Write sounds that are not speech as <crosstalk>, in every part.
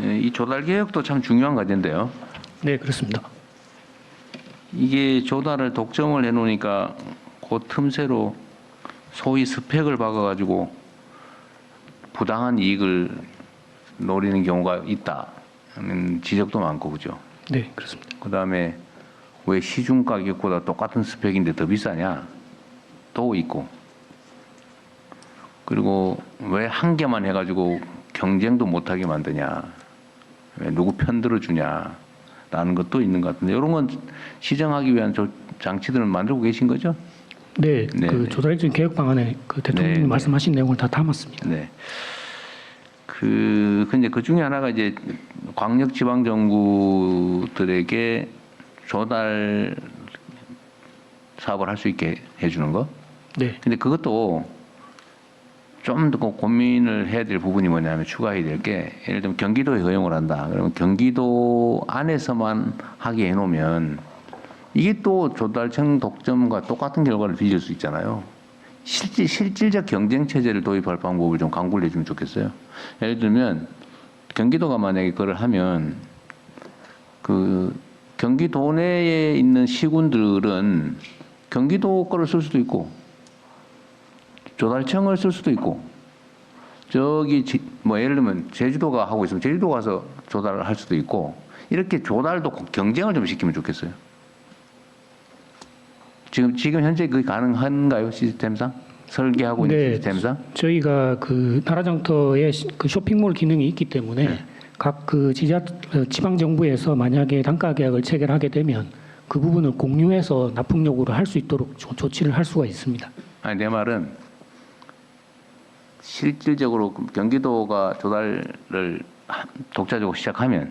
예, 이 조달 개혁도 참 중요한 과제인데요. 네, 그렇습니다. 이게 조달을 독점을 해놓으니까 그 틈새로 소위 스펙을 박아가지고 부당한 이익을 노리는 경우가 있다는 지적도 많고 그죠. 네, 그렇습니다. 그 다음에 왜 시중 가격보다 똑같은 스펙인데 더 비싸냐? 또 있고. 그리고 왜 한 개만 해가지고 경쟁도 못하게 만드냐? 왜 누구 편 들어주냐? 라는 것도 있는 것 같은데 이런 건 시정하기 위한 조- 장치들은 만들고 계신 거죠? 네, 네, 그 네. 조달액정 개혁 방안에 그 대통령님 네, 네. 말씀하신 내용을 다 담았습니다. 네. 그 근데 그 중에 하나가 이제 광역 지방 정부들에게 조달 사업을 할 수 있게 해주는 거. 네, 근데 그것도 좀 더 고민을 해야 될 부분이 뭐냐면 추가해야 될 게 예를 들면 경기도에 허용을 한다. 그러면 경기도 안에서만 하게 해놓으면 이게 또 조달청 독점과 똑같은 결과를 빚을 수 있잖아요. 실질, 실질적 경쟁 체제를 도입할 방법을 좀 강구를 해주면 좋겠어요. 예를 들면 경기도가 만약에 그걸 하면 그 경기도 내에 있는 시군들은 경기도 거를 쓸 수도 있고 조달청을 쓸 수도 있고 저기 지- 뭐 예를 들면 제주도가 하고 있으면 제주도 가서 조달을 할 수도 있고 이렇게 조달도 경쟁을 좀 시키면 좋겠어요. 지금 지금 현재 그게 가능한가요 시스템상 설계하고 있는 네. 시스템상? 저희가 그 나라장터에 시- 그 쇼핑몰 기능이 있기 때문에 네. 각그 지자 어, 지방 정부에서 만약에 단가 계약을 체결하게 되면 그 부분을 공유해서 납품 요구를 할 수 있도록 조, 조치를 할 수가 있습니다. 아니 내 말은 실질적으로 경기도가 조달을 독자적으로 시작하면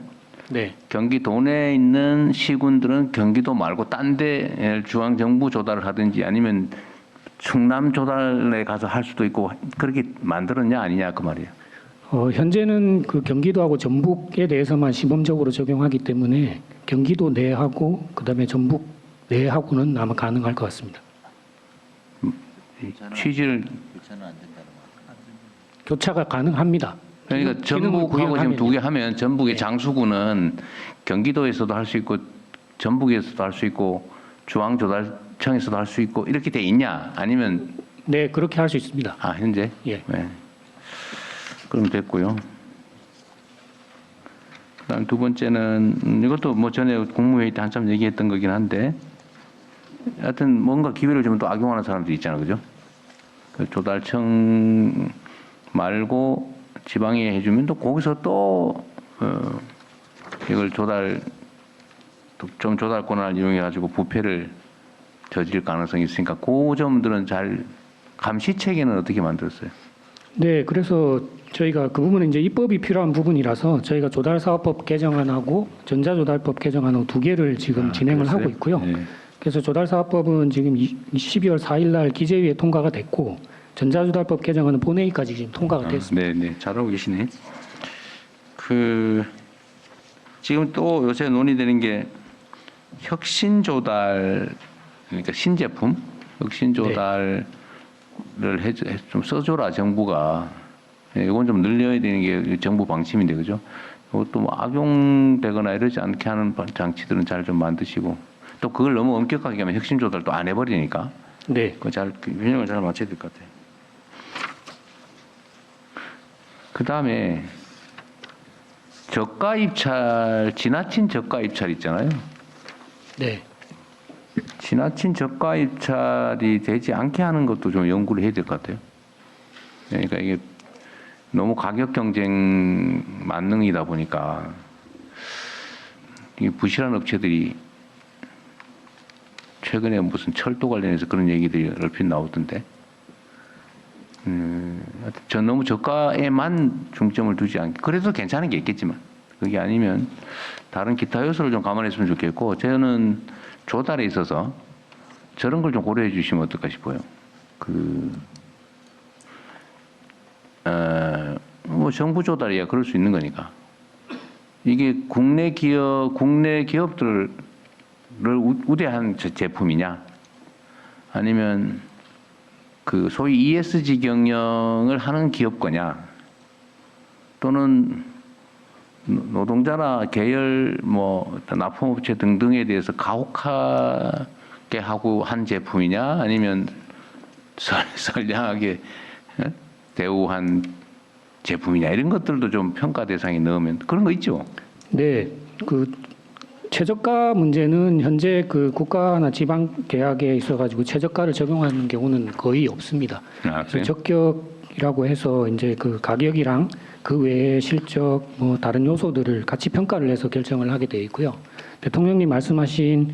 네, 경기도 내에 있는 시군들은 경기도 말고 딴 데 중앙 정부 조달을 하든지 아니면 충남 조달에 가서 할 수도 있고 그렇게 만들었냐 아니냐 그 말이에요. 어, 현재는 그 경기도하고 전북에 대해서만 시범적으로 적용하기 때문에 경기도 내하고 그다음에 전북 내하고는 아마 가능할 것 같습니다. 취지를. 교차가 가능합니다. 그러니까 전북하고 지금. 두 개 하면 전북의 네. 장수구는 경기도에서도 할 수 있고 전북에서도 할 수 있고 중앙 조달청에서도 할 수 있고 이렇게 돼 있냐 아니면 네, 그렇게 할 수 있습니다. 아 현재 예. 네. 그럼 됐고요. 그다음 두 번째는 음, 이것도 뭐 전에 국무회의 때 한참 얘기했던 거긴 한데 하여튼 뭔가 기회를 주면 또 악용하는 사람들이 있잖아요, 그죠? 그 조달청 말고 지방에 해주면 또 거기서 또 어, 이걸 조달 좀 조달 권한을 이용해 가지고 부패를 저질 가능성이 있으니까 그 점들은 잘 감시 체계는 어떻게 만들었어요? 네, 그래서 저희가 그 부분은 이제 입법이 필요한 부분이라서 저희가 조달사업법 개정안하고 전자조달법 개정안하고 두 개를 지금 아, 진행을 그랬어요? 하고 있고요. 네. 그래서 조달사업법은 지금 이- 12월 4일 날 기재위에 통과가 됐고 전자조달법 개정안은 본회의까지 지금 통과가 됐습니다. 네, 네, 잘하고 계시네. 그 지금 또 요새 논의되는 게 혁신 조달 그러니까 신제품 혁신 조달을 해- 좀 써줘라 정부가 예, 이건 좀 늘려야 되는 게 정부 방침인데 그죠? 이것도 뭐 악용되거나 이러지 않게 하는 방- 장치들은 잘 좀 만드시고 또 그걸 너무 엄격하게 하면 혁신 조달도 안 해버리니까 네, 그잘 균형을 잘 맞춰야 될 것 같아요. 그 다음에 저가 입찰, 지나친 저가 입찰 있잖아요. 네, 지나친 저가 입찰이 되지 않게 하는 것도 좀 연구를 해야 될 것 같아요. 그러니까 이게 너무 가격 경쟁 만능이다 보니까 이게 부실한 업체들이 최근에 무슨 철도 관련해서 그런 얘기들이 얼핏 나오던데. 음, 저 너무 저가에만 중점을 두지 않게 그래도 괜찮은 게 있겠지만 그게 아니면 다른 기타 요소를 좀 감안했으면 좋겠고 저는 조달에 있어서 저런 걸 좀 고려해 주시면 어떨까 싶어요. 그, 어, 뭐 정부 조달이야 그럴 수 있는 거니까. 이게 국내 기업, 국내 기업들을 우- 우대한 제- 제품이냐? 아니면 그 소위 ESG 경영을 하는 기업 거냐? 또는 노동자나 계열 뭐 납품업체 등등에 대해서 가혹하게 하고 한 제품이냐 아니면 선- <laughs> 선량하게 예? 대우한 제품이냐 이런 것들도 좀 평가 대상에 넣으면 그런 거 있죠. 네, 그 최저가 문제는 현재 그 국가나 지방 계약에 있어가지고 최저가를 적용하는 경우는 거의 없습니다. 아, 그래서? 적격이라고 해서 이제 그 가격이랑 그 외에 실적 뭐 다른 요소들을 같이 평가를 해서 결정을 하게 돼 있고요. 대통령님 말씀하신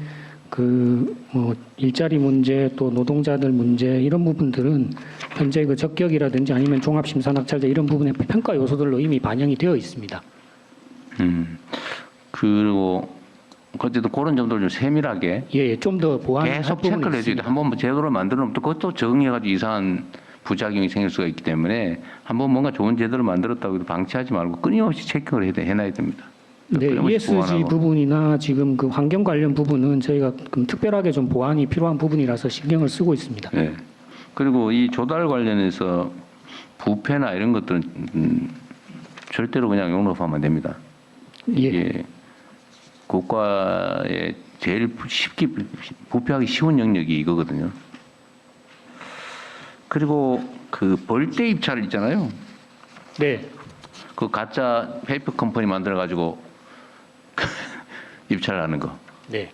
그뭐 일자리 문제 또 노동자들 문제 이런 부분들은 현재 그 적격이라든지 아니면 종합심사 낙찰자 이런 부분의 평가 요소들로 이미 반영이 되어 있습니다. 음. 그리고 어쨌든 그런 점들을 좀 세밀하게 예, 좀더 보완할 계속 체크를 해줘야 돼. 한번 뭐 제도를 만들어 놓으면 또 그것도 적응해가지고 이상한 부작용이 생길 수가 있기 때문에 한번 뭔가 좋은 제도를 만들었다고 해도 방치하지 말고 끊임없이 체크를 해- 해놔야 됩니다. 네, ESG 보완하고. 부분이나 지금 그 환경 관련 부분은 저희가 좀 특별하게 좀 보완이 필요한 부분이라서 신경을 쓰고 있습니다. 네. 그리고 이 조달 관련해서 부패나 이런 것들은 음, 절대로 그냥 용납하면 안 됩니다. 예, 이게 국가의 제일 쉽게 부패하기 쉬운 영역이 이거거든요. 그리고 그 벌떼 입찰 있잖아요. 네, 그 가짜 페이퍼 컴퍼니 만들어 가지고 <laughs> 입찰하는 거. 네.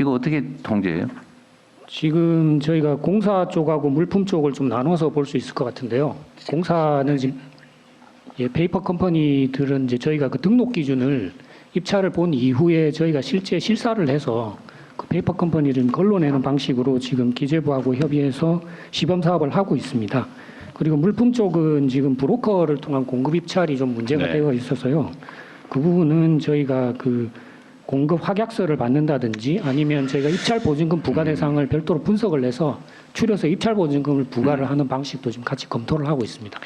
이거 어떻게 통제해요? 지금 저희가 공사 쪽하고 물품 쪽을 좀 나눠서 볼 수 있을 것 같은데요. 공사는 지금 예, 페이퍼 컴퍼니들은 이제 저희가 그 등록 기준을 입찰을 본 이후에 저희가 실제 실사를 해서 그 페이퍼 컴퍼니를 걸러내는 방식으로 지금 기재부하고 협의해서 시범 사업을 하고 있습니다. 그리고 물품 쪽은 지금 브로커를 통한 공급 입찰이 좀 문제가 네. 되어 있어서요. 그 부분은 저희가 그 공급 확약서를 받는다든지 아니면 저희가 입찰 보증금 부과 대상을 별도로 분석을 해서 추려서 입찰 보증금을 부과를 하는 방식도 지금 같이 검토를 하고 있습니다.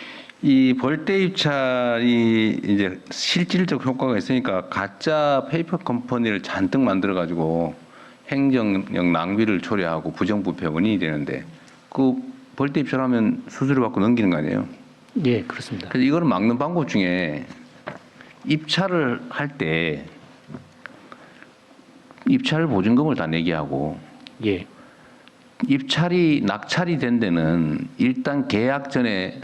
이 벌떼 입찰이 이제 실질적 효과가 있으니까 가짜 페이퍼 컴퍼니를 잔뜩 만들어 가지고 행정력 낭비를 초래하고 부정부패 원인이 되는데 그 벌떼 입찰하면 수수료 받고 넘기는 거 아니에요? 예, 그렇습니다. 그래서 이거를 막는 방법 중에 입찰을 할 때 입찰 보증금을 다 내게 하고 예, 입찰이 낙찰이 된 데는 일단 계약 전에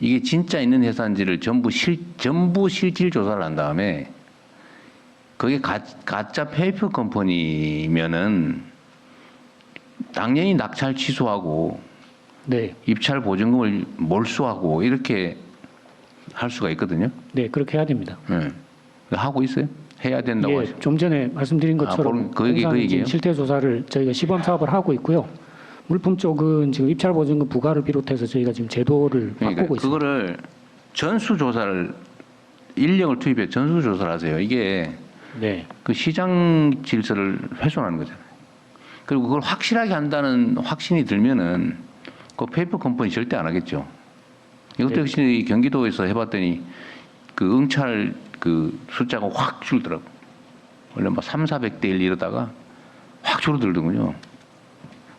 이게 진짜 있는 회사인지를 전부 실 전부 실질 조사를 한 다음에 그게 가, 가짜 페이퍼 컴퍼니면은 당연히 낙찰 취소하고 네, 입찰 보증금을 몰수하고 이렇게 할 수가 있거든요. 네, 그렇게 해야 됩니다. 네. 하고 있어요? 해야 된다고 예. 좀 전에 말씀드린 아, 것처럼 그럼 그 얘기- 그 얘기예요? 실태 조사를 저희가 시범 사업을 하고 있고요. 물품 쪽은 지금 입찰 보증금 부과를 비롯해서 저희가 지금 제도를 그러니까 바꾸고 있습니다. 그거를 전수 조사를 인력을 투입해 전수 조사를 하세요. 이게 네, 그 시장 질서를 훼손하는 거잖아요. 그리고 그걸 확실하게 한다는 확신이 들면은 그 페이퍼 컴퍼니 절대 안 하겠죠. 이것도 네. 역시 경기도에서 해봤더니 그 응찰 그 숫자가 확 줄더라고. 원래 뭐 3, 400대 1 이러다가 확 줄어들더군요.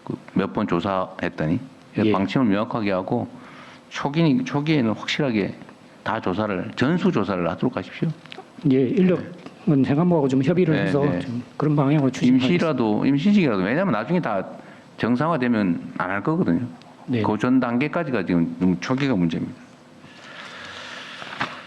그 몇 번 조사했더니 예. 방침을 명확하게 하고 초기 초기에는 확실하게 다 조사를 전수 조사를 하도록 하십시오. 예, 인력은 행안부하고 좀 협의를 네, 해서 네. 좀 그런 방향으로 추진하겠습니다. 임시라도 임시직이라도 왜냐하면 나중에 다 정상화되면 안 할 거거든요. 네. 그전 단계까지가 지금 초기가 문제입니다.